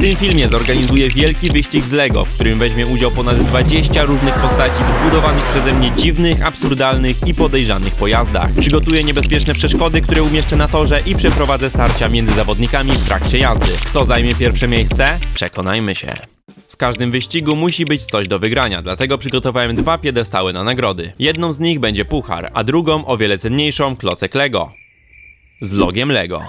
Tym filmie zorganizuję wielki wyścig z LEGO, w którym weźmie udział ponad 20 różnych postaci w zbudowanych przeze mnie dziwnych, absurdalnych i podejrzanych pojazdach. Przygotuję niebezpieczne przeszkody, które umieszczę na torze i przeprowadzę starcia między zawodnikami w trakcie jazdy. Kto zajmie pierwsze miejsce? Przekonajmy się. W każdym wyścigu musi być coś do wygrania, dlatego przygotowałem dwa piedestały na nagrody. Jedną z nich będzie puchar, a drugą, o wiele cenniejszą, klocek Lego. Z logiem Lego.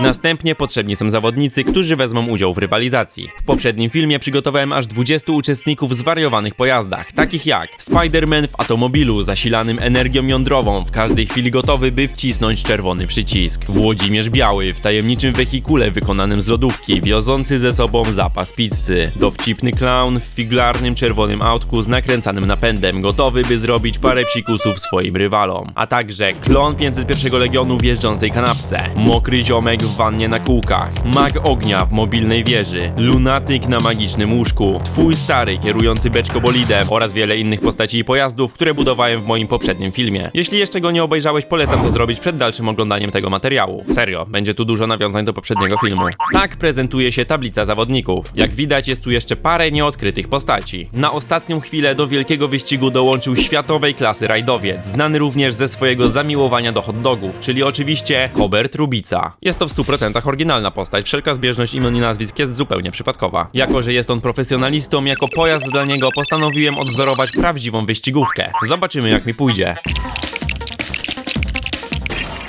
Następnie potrzebni są zawodnicy, którzy wezmą udział w rywalizacji. W poprzednim filmie przygotowałem aż 20 uczestników w zwariowanych pojazdach, takich jak Spider-Man w automobilu zasilanym energią jądrową, w każdej chwili gotowy, by wcisnąć czerwony przycisk. Włodzimierz Biały w tajemniczym wehikule wykonanym z lodówki, wiozący ze sobą zapas pizzy. Dowcipny clown w figlarnym czerwonym autku z nakręcanym napędem, gotowy, by zrobić parę psikusów swoim rywalom. A także klon 501 Legionu w jeżdżącej kanapce, mokry ziomek w wannie na kółkach, mag ognia w mobilnej wieży, lunatyk na magicznym łóżku, twój stary kierujący beczkobolidem oraz wiele innych postaci i pojazdów, które budowałem w moim poprzednim filmie. Jeśli jeszcze go nie obejrzałeś, polecam to zrobić przed dalszym oglądaniem tego materiału. Serio, będzie tu dużo nawiązań do poprzedniego filmu. Tak prezentuje się tablica zawodników. Jak widać, jest tu jeszcze parę nieodkrytych postaci. Na ostatnią chwilę do wielkiego wyścigu dołączył światowej klasy rajdowiec, znany również ze swojego zamiłowania do hot dogów, czyli oczywiście Kobert Rubica. Jest to w 100% oryginalna postać, wszelka zbieżność imion i nazwisk jest zupełnie przypadkowa. Jako, że jest on profesjonalistą, jako pojazd dla niego postanowiłem odwzorować prawdziwą wyścigówkę. Zobaczymy jak mi pójdzie.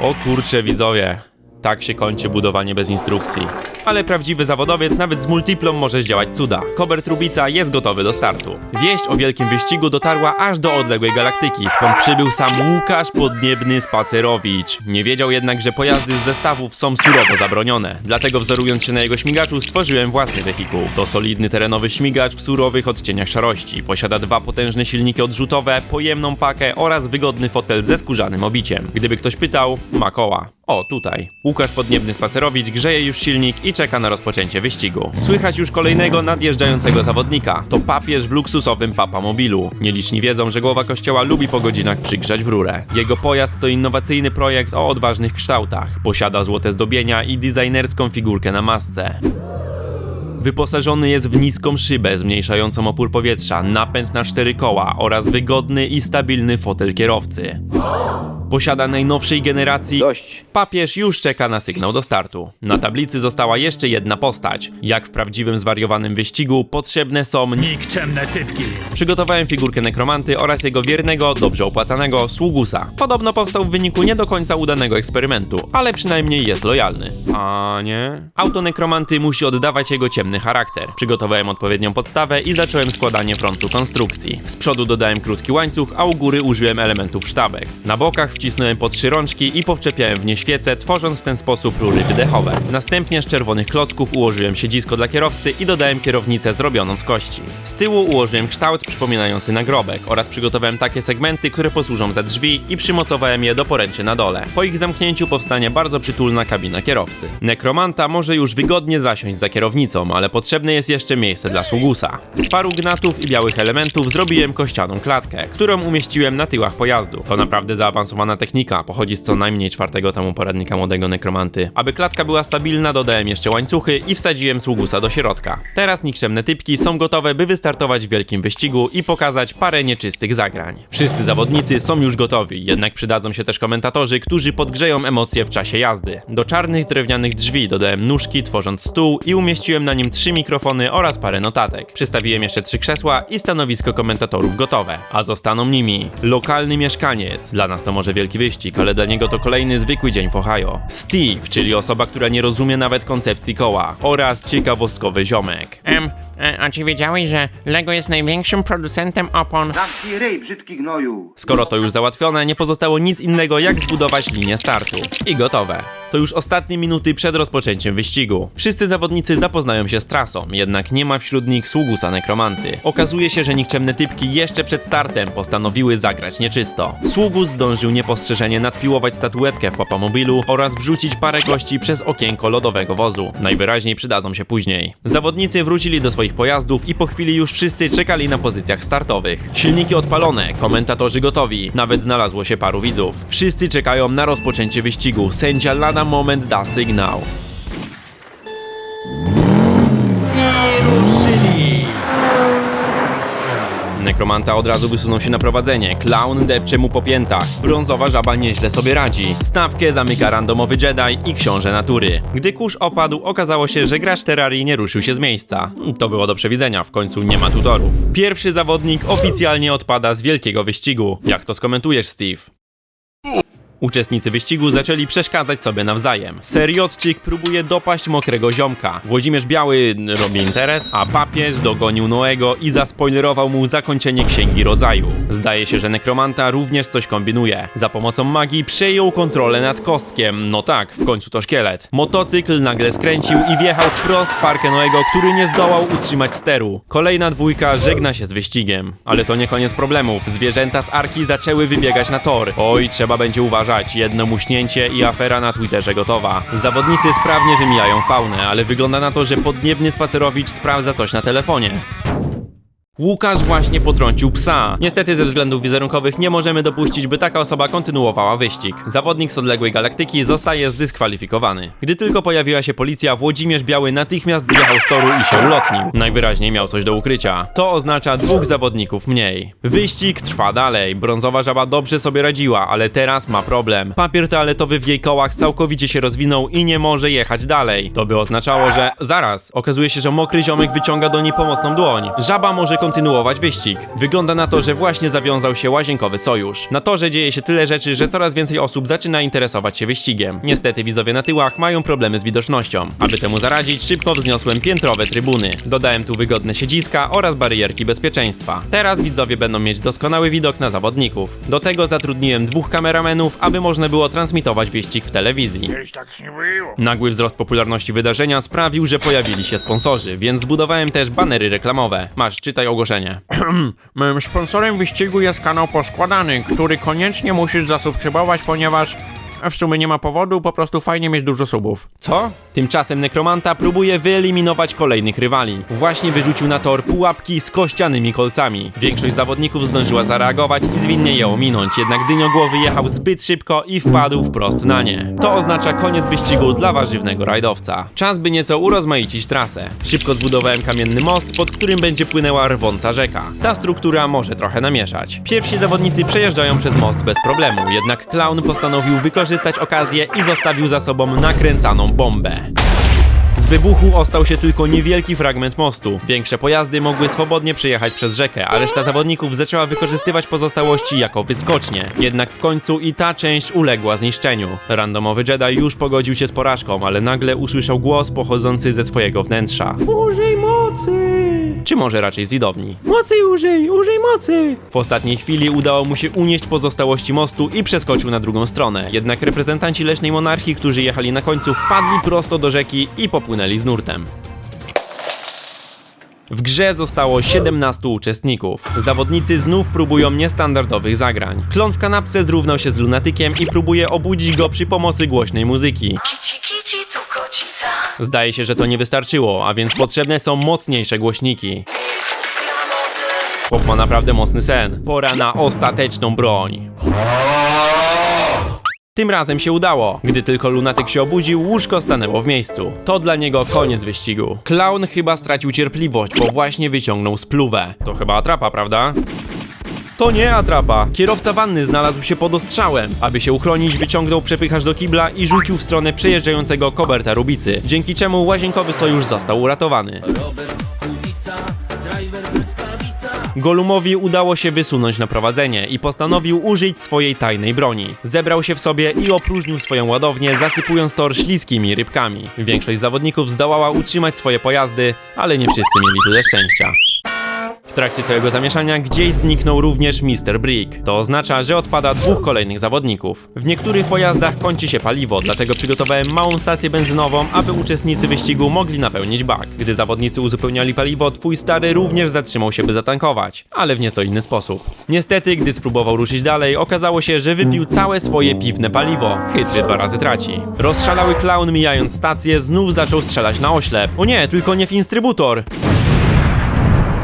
O kurcze widzowie, tak się kończy budowanie bez instrukcji. Ale prawdziwy zawodowiec nawet z multiplą może zdziałać cuda. Kobert Rubica jest gotowy do startu. Wieść o wielkim wyścigu dotarła aż do odległej galaktyki, skąd przybył sam Łukasz Podniebny Spacerowicz. Nie wiedział jednak, że pojazdy z zestawów są surowo zabronione. Dlatego wzorując się na jego śmigaczu stworzyłem własny wehikuł. To solidny terenowy śmigacz w surowych odcieniach szarości. Posiada dwa potężne silniki odrzutowe, pojemną pakę oraz wygodny fotel ze skórzanym obiciem. Gdyby ktoś pytał, ma koła. O, tutaj. Łukasz Podniebny Spacerowicz grzeje już silnik i czeka na rozpoczęcie wyścigu. Słychać już kolejnego nadjeżdżającego zawodnika. To papież w luksusowym papamobilu. Nieliczni wiedzą, że głowa kościoła lubi po godzinach przygrzać w rurę. Jego pojazd to innowacyjny projekt o odważnych kształtach. Posiada złote zdobienia i designerską figurkę na masce. Wyposażony jest w niską szybę zmniejszającą opór powietrza, napęd na cztery koła oraz wygodny i stabilny fotel kierowcy. Posiada najnowszej generacji. Dość. Papież już czeka na sygnał do startu. Na tablicy została jeszcze jedna postać. Jak w prawdziwym zwariowanym wyścigu, potrzebne są. Nikczemne typki. Przygotowałem figurkę nekromanty oraz jego wiernego, dobrze opłacanego sługusa. Podobno powstał w wyniku nie do końca udanego eksperymentu, ale przynajmniej jest lojalny. A nie? Auto nekromanty musi oddawać jego ciemny charakter. Przygotowałem odpowiednią podstawę i zacząłem składanie frontu konstrukcji. Z przodu dodałem krótki łańcuch, a u góry użyłem elementów sztabek. Na bokach wcisnąłem po trzy rączki i powczepiałem w nie świece, tworząc w ten sposób rury wydechowe. Następnie z czerwonych klocków ułożyłem siedzisko dla kierowcy i dodałem kierownicę zrobioną z kości. Z tyłu ułożyłem kształt przypominający nagrobek oraz przygotowałem takie segmenty, które posłużą za drzwi i przymocowałem je do poręczy na dole. Po ich zamknięciu powstanie bardzo przytulna kabina kierowcy. Nekromanta może już wygodnie zasiąść za kierownicą, ale potrzebne jest jeszcze miejsce dla sługusa. Z paru gnatów i białych elementów zrobiłem kościaną klatkę, którą umieściłem na tyłach pojazdu. To naprawdę zaawansowana technika, pochodzi z co najmniej czwartego tomu poradnika młodego nekromanty. Aby klatka była stabilna, dodałem jeszcze łańcuchy i wsadziłem sługusa do środka. Teraz nikczemne typki są gotowe, by wystartować w wielkim wyścigu i pokazać parę nieczystych zagrań. Wszyscy zawodnicy są już gotowi, jednak przydadzą się też komentatorzy, którzy podgrzeją emocje w czasie jazdy. Do czarnych drewnianych drzwi dodałem nóżki, tworząc stół i umieściłem na nim trzy mikrofony oraz parę notatek. Przystawiłem jeszcze trzy krzesła i stanowisko komentatorów gotowe, a zostaną nimi lokalny mieszkaniec. Dla nas to może wielki wyścig, ale dla niego to kolejny zwykły dzień w Ohio. Steve, czyli osoba, która nie rozumie nawet koncepcji koła oraz ciekawostkowy ziomek. Em, e, a czy wiedziałeś, że Lego jest największym producentem opon? Zamknij ryj, brzydki gnoju. Skoro to już załatwione, nie pozostało nic innego jak zbudować linię startu. I gotowe. To już ostatnie minuty przed rozpoczęciem wyścigu. Wszyscy zawodnicy zapoznają się z trasą, jednak nie ma wśród nich sługusa nekromanty. Okazuje się, że nikczemne typki jeszcze przed startem postanowiły zagrać nieczysto. Sługus zdążył niepostrzeżenie nadpiłować statuetkę w papamobilu oraz wrzucić parę kości przez okienko lodowego wozu. Najwyraźniej przydadzą się później. Zawodnicy wrócili do swoich pojazdów i po chwili już wszyscy czekali na pozycjach startowych. Silniki odpalone, komentatorzy gotowi, nawet znalazło się paru widzów. Wszyscy czekają na rozpoczęcie wyścigu. Sędzia lada moment da sygnał. Nie ruszyli! Nekromanta od razu wysunął się na prowadzenie. Clown depcze mu po piętach. Brązowa żaba nieźle sobie radzi. Stawkę zamyka randomowy Jedi i książę natury. Gdy kurz opadł, okazało się, że gracz Terrarii nie ruszył się z miejsca. To było do przewidzenia, w końcu nie ma tutorów. Pierwszy zawodnik oficjalnie odpada z wielkiego wyścigu. Jak to skomentujesz, Steve? Uczestnicy wyścigu zaczęli przeszkadzać sobie nawzajem. Seriotczyk próbuje dopaść mokrego ziomka. Włodzimierz Biały robi interes, a papież dogonił Noego i zaspoilerował mu zakończenie Księgi Rodzaju. Zdaje się, że Nekromanta również coś kombinuje. Za pomocą magii przejął kontrolę nad kostkiem. No tak, w końcu to szkielet. Motocykl nagle skręcił i wjechał wprost w parkę Noego, który nie zdołał utrzymać steru. Kolejna dwójka żegna się z wyścigiem. Ale to nie koniec problemów. Zwierzęta z Arki zaczęły wybiegać na tor. Oj, trzeba będzie uważać. Jedno muśnięcie i afera na Twitterze gotowa. Zawodnicy sprawnie wymijają faunę, ale wygląda na to, że podniebny spacerowicz sprawdza coś na telefonie. Łukasz właśnie potrącił psa. Niestety ze względów wizerunkowych nie możemy dopuścić, by taka osoba kontynuowała wyścig. Zawodnik z odległej galaktyki zostaje zdyskwalifikowany. Gdy tylko pojawiła się policja, Włodzimierz Biały natychmiast zjechał z toru i się ulotnił. Najwyraźniej miał coś do ukrycia. To oznacza dwóch zawodników mniej. Wyścig trwa dalej. Brązowa żaba dobrze sobie radziła, ale teraz ma problem. Papier toaletowy w jej kołach całkowicie się rozwinął i nie może jechać dalej. To by oznaczało, że zaraz. Okazuje się, że mokry ziomek wyciąga do niej pomocną dłoń. Żaba może kontynuować wyścig. Wygląda na to, że właśnie zawiązał się łazienkowy sojusz. Na torze dzieje się tyle rzeczy, że coraz więcej osób zaczyna interesować się wyścigiem. Niestety widzowie na tyłach mają problemy z widocznością. Aby temu zaradzić, szybko wzniosłem piętrowe trybuny. Dodałem tu wygodne siedziska oraz barierki bezpieczeństwa. Teraz widzowie będą mieć doskonały widok na zawodników. Do tego zatrudniłem dwóch kameramenów, aby można było transmitować wyścig w telewizji. Nagły wzrost popularności wydarzenia sprawił, że pojawili się sponsorzy, więc zbudowałem też banery reklamowe. Masz, czytaj ogłoszenie. Sponsorem wyścigu jest kanał Poskładany, który koniecznie musisz zasubskrybować, ponieważ w sumie nie ma powodu, po prostu fajnie mieć dużo subów. Co? Tymczasem Nekromanta próbuje wyeliminować kolejnych rywali. Właśnie wyrzucił na tor pułapki z kościanymi kolcami. Większość zawodników zdążyła zareagować i zwinnie je ominąć, jednak dyniogłowy jechał zbyt szybko i wpadł wprost na nie. To oznacza koniec wyścigu dla warzywnego rajdowca. Czas by nieco urozmaicić trasę. Szybko zbudowałem kamienny most, pod którym będzie płynęła rwąca rzeka. Ta struktura może trochę namieszać. Pierwsi zawodnicy przejeżdżają przez most bez problemu, jednak Clown postanowił wykorzystać okazję i zostawił za sobą nakręcaną bombę. Z wybuchu ostał się tylko niewielki fragment mostu. Większe pojazdy mogły swobodnie przejechać przez rzekę, a reszta zawodników zaczęła wykorzystywać pozostałości jako wyskocznie. Jednak w końcu i ta część uległa zniszczeniu. Randomowy Jedi już pogodził się z porażką, ale nagle usłyszał głos pochodzący ze swojego wnętrza. Użyj mocy! Czy może raczej z widowni? Mocy użyj! Użyj mocy! W ostatniej chwili udało mu się unieść pozostałości mostu i przeskoczył na drugą stronę. Jednak reprezentanci leśnej monarchii, którzy jechali na końcu, wpadli prosto do rzeki i popłynęli z nurtem. W grze zostało 17 uczestników. Zawodnicy znów próbują niestandardowych zagrań. Klon w kanapce zrównał się z lunatykiem i próbuje obudzić go przy pomocy głośnej muzyki. Kici, kici. Zdaje się, że to nie wystarczyło, a więc potrzebne są mocniejsze głośniki. Chłop ma naprawdę mocny sen. Pora na ostateczną broń. Tym razem się udało. Gdy tylko lunatyk się obudził, łóżko stanęło w miejscu. To dla niego koniec wyścigu. Clown chyba stracił cierpliwość, bo właśnie wyciągnął spluwę. To chyba atrapa, prawda? To nie atrapa. Kierowca wanny znalazł się pod ostrzałem. Aby się uchronić, wyciągnął przepychacz do kibla i rzucił w stronę przejeżdżającego Koberta Rubicy, dzięki czemu łazienkowy sojusz został uratowany. Golumowi udało się wysunąć na prowadzenie i postanowił użyć swojej tajnej broni. Zebrał się w sobie i opróżnił swoją ładownię, zasypując tor śliskimi rybkami. Większość zawodników zdołała utrzymać swoje pojazdy, ale nie wszyscy mieli tyle szczęścia. W trakcie całego zamieszania gdzieś zniknął również Mr. Brick. To oznacza, że odpada dwóch kolejnych zawodników. W niektórych pojazdach kończy się paliwo, dlatego przygotowałem małą stację benzynową, aby uczestnicy wyścigu mogli napełnić bak. Gdy zawodnicy uzupełniali paliwo, twój stary również zatrzymał się, by zatankować, ale w nieco inny sposób. Niestety, gdy spróbował ruszyć dalej, okazało się, że wypił całe swoje piwne paliwo. Chytry dwa razy traci. Rozszalały klaun mijając stację, znów zaczął strzelać na oślep. O nie, tylko nie w instrybutor!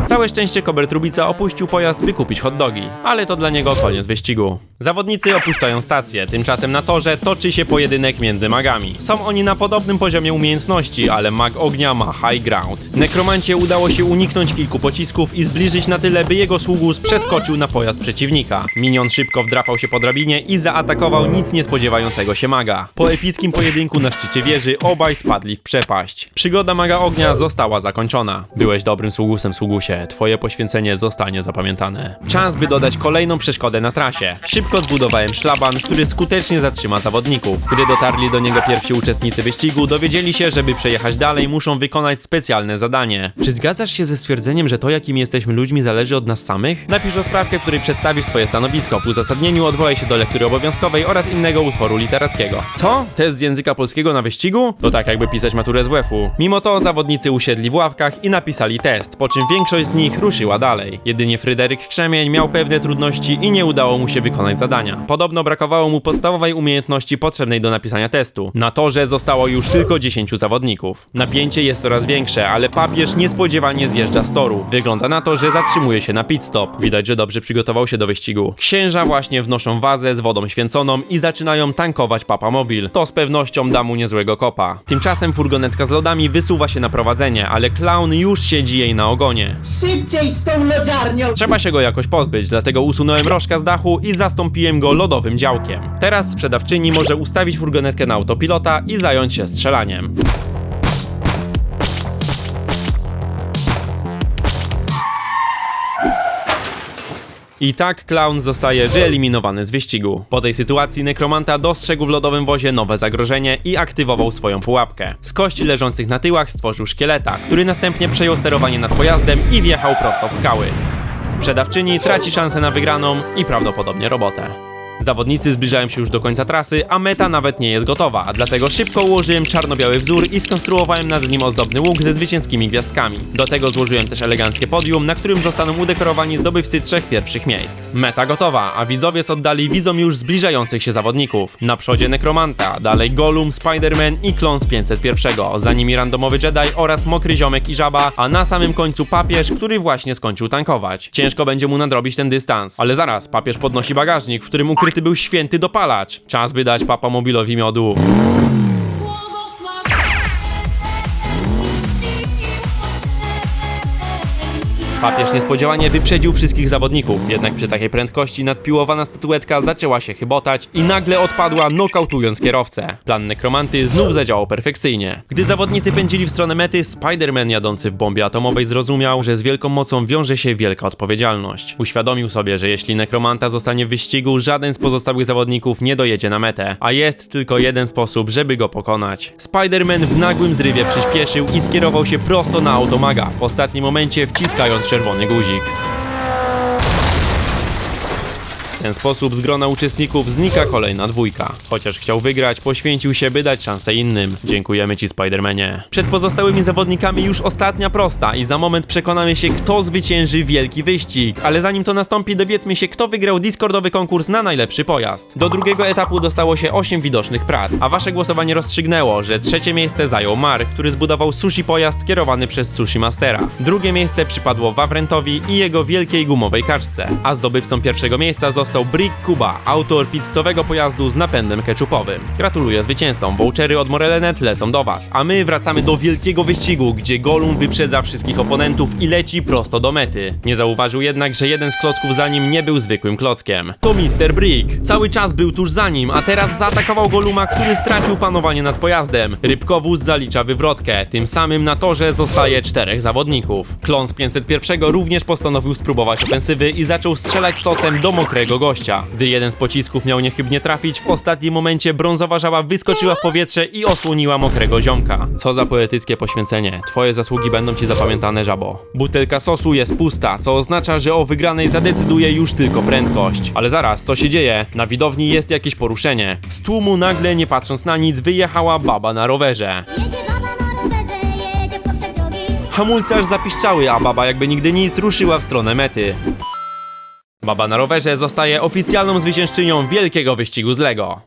Całe szczęście Kobert Rubica opuścił pojazd, by kupić hot dogi, ale to dla niego koniec wyścigu. Zawodnicy opuszczają stację, tymczasem na torze toczy się pojedynek między magami. Są oni na podobnym poziomie umiejętności, ale mag ognia ma high ground. Nekromancie udało się uniknąć kilku pocisków i zbliżyć na tyle, by jego sługus przeskoczył na pojazd przeciwnika. Minion szybko wdrapał się po drabinie i zaatakował nic nie spodziewającego się maga. Po epickim pojedynku na szczycie wieży obaj spadli w przepaść. Przygoda maga ognia została zakończona. Byłeś dobrym sługusem, sługusie. Twoje poświęcenie zostanie zapamiętane. Czas, by dodać kolejną przeszkodę na trasie. Szybko zbudowałem szlaban, który skutecznie zatrzyma zawodników. Gdy dotarli do niego pierwsi uczestnicy wyścigu, dowiedzieli się, żeby przejechać dalej, muszą wykonać specjalne zadanie. Czy zgadzasz się ze stwierdzeniem, że to, jakimi jesteśmy ludźmi, zależy od nas samych? Napisz rozprawkę, w której przedstawisz swoje stanowisko. W uzasadnieniu odwołaj się do lektury obowiązkowej oraz innego utworu literackiego. Co? Test z języka polskiego na wyścigu? To tak jakby pisać maturę z WF-u. Mimo to zawodnicy usiedli w ławkach i napisali test, po czym większość z nich ruszyła dalej. Jedynie Fryderyk Krzemień miał pewne trudności i nie udało mu się wykonać zadania. Podobno brakowało mu podstawowej umiejętności potrzebnej do napisania testu. Na torze zostało już tylko 10 zawodników. Napięcie jest coraz większe, ale papież niespodziewanie zjeżdża z toru. Wygląda na to, że zatrzymuje się na pit stop. Widać, że dobrze przygotował się do wyścigu. Księża właśnie wnoszą wazę z wodą święconą i zaczynają tankować papamobil. To z pewnością da mu niezłego kopa. Tymczasem furgonetka z lodami wysuwa się na prowadzenie, ale clown już siedzi jej na ogonie. Szybciej z tą lodziarnią! Trzeba się go jakoś pozbyć, dlatego usunąłem rożka z dachu i zastąpiłem go lodowym działkiem. Teraz sprzedawczyni może ustawić furgonetkę na autopilota i zająć się strzelaniem. I tak clown zostaje wyeliminowany z wyścigu. Po tej sytuacji nekromanta dostrzegł w lodowym wozie nowe zagrożenie i aktywował swoją pułapkę. Z kości leżących na tyłach stworzył szkieleta, który następnie przejął sterowanie nad pojazdem i wjechał prosto w skały. Sprzedawczyni traci szansę na wygraną i prawdopodobnie robotę. Zawodnicy zbliżają się już do końca trasy, a meta nawet nie jest gotowa, dlatego szybko ułożyłem czarno-biały wzór i skonstruowałem nad nim ozdobny łuk ze zwycięskimi gwiazdkami. Do tego złożyłem też eleganckie podium, na którym zostaną udekorowani zdobywcy trzech pierwszych miejsc. Meta gotowa, a widzowie z oddali widzą już zbliżających się zawodników. Na przodzie Nekromanta, dalej Gollum, Spider-Man i Klon z 501, za nimi randomowy Jedi oraz mokry ziomek i żaba, a na samym końcu papież, który właśnie skończył tankować. Ciężko będzie mu nadrobić ten dystans, ale zaraz, papież podnosi bagażnik, w którym ukryty był święty dopalacz. Czas by dać papa mobilowi miodu. Papież niespodziewanie wyprzedził wszystkich zawodników, jednak przy takiej prędkości nadpiłowana statuetka zaczęła się chybotać i nagle odpadła, nokautując kierowcę. Plan nekromanty znów zadziałał perfekcyjnie. Gdy zawodnicy pędzili w stronę mety, Spider-Man jadący w bombie atomowej zrozumiał, że z wielką mocą wiąże się wielka odpowiedzialność. Uświadomił sobie, że jeśli nekromanta zostanie w wyścigu, żaden z pozostałych zawodników nie dojedzie na metę, a jest tylko jeden sposób, żeby go pokonać. Spider-Man w nagłym zrywie przyspieszył i skierował się prosto na automaga, w ostatnim momencie wciskając czerwony guzik. Ten sposób z grona uczestników znika kolejna dwójka. Chociaż chciał wygrać, poświęcił się, by dać szansę innym. Dziękujemy ci, Spidermanie. Przed pozostałymi zawodnikami już ostatnia prosta i za moment przekonamy się, kto zwycięży wielki wyścig. Ale zanim to nastąpi, dowiedzmy się, kto wygrał Discordowy konkurs na najlepszy pojazd. Do drugiego etapu dostało się 8 widocznych prac, a wasze głosowanie rozstrzygnęło, że trzecie miejsce zajął Mark, który zbudował sushi pojazd kierowany przez Sushi Mastera. Drugie miejsce przypadło Wawrentowi i jego wielkiej gumowej kaczce, a zdobywcą pierwszego miejsca został Brick Kuba, autor pizzowego pojazdu z napędem ketchupowym. Gratuluję zwycięzcom, vouchery od Morelenet lecą do was, a my wracamy do wielkiego wyścigu, gdzie Golum wyprzedza wszystkich oponentów i leci prosto do mety. Nie zauważył jednak, że jeden z klocków za nim nie był zwykłym klockiem. To Mr. Brick. Cały czas był tuż za nim, a teraz zaatakował Goluma, który stracił panowanie nad pojazdem. Rybkowóz zalicza wywrotkę, tym samym na torze zostaje czterech zawodników. Klon z 501 również postanowił spróbować ofensywy i zaczął strzelać sosem do mokrego gościa. Gdy jeden z pocisków miał niechybnie trafić, w ostatnim momencie brązowa żaba wyskoczyła w powietrze i osłoniła mokrego ziomka. Co za poetyckie poświęcenie. Twoje zasługi będą ci zapamiętane, żabo. Butelka sosu jest pusta, co oznacza, że o wygranej zadecyduje już tylko prędkość. Ale zaraz, co się dzieje? Na widowni jest jakieś poruszenie. Z tłumu nagle, nie patrząc na nic, wyjechała baba na rowerze. Hamulce aż zapiszczały, a baba jakby nigdy nic ruszyła w stronę mety. Baba na rowerze zostaje oficjalną zwyciężczynią wielkiego wyścigu z Lego.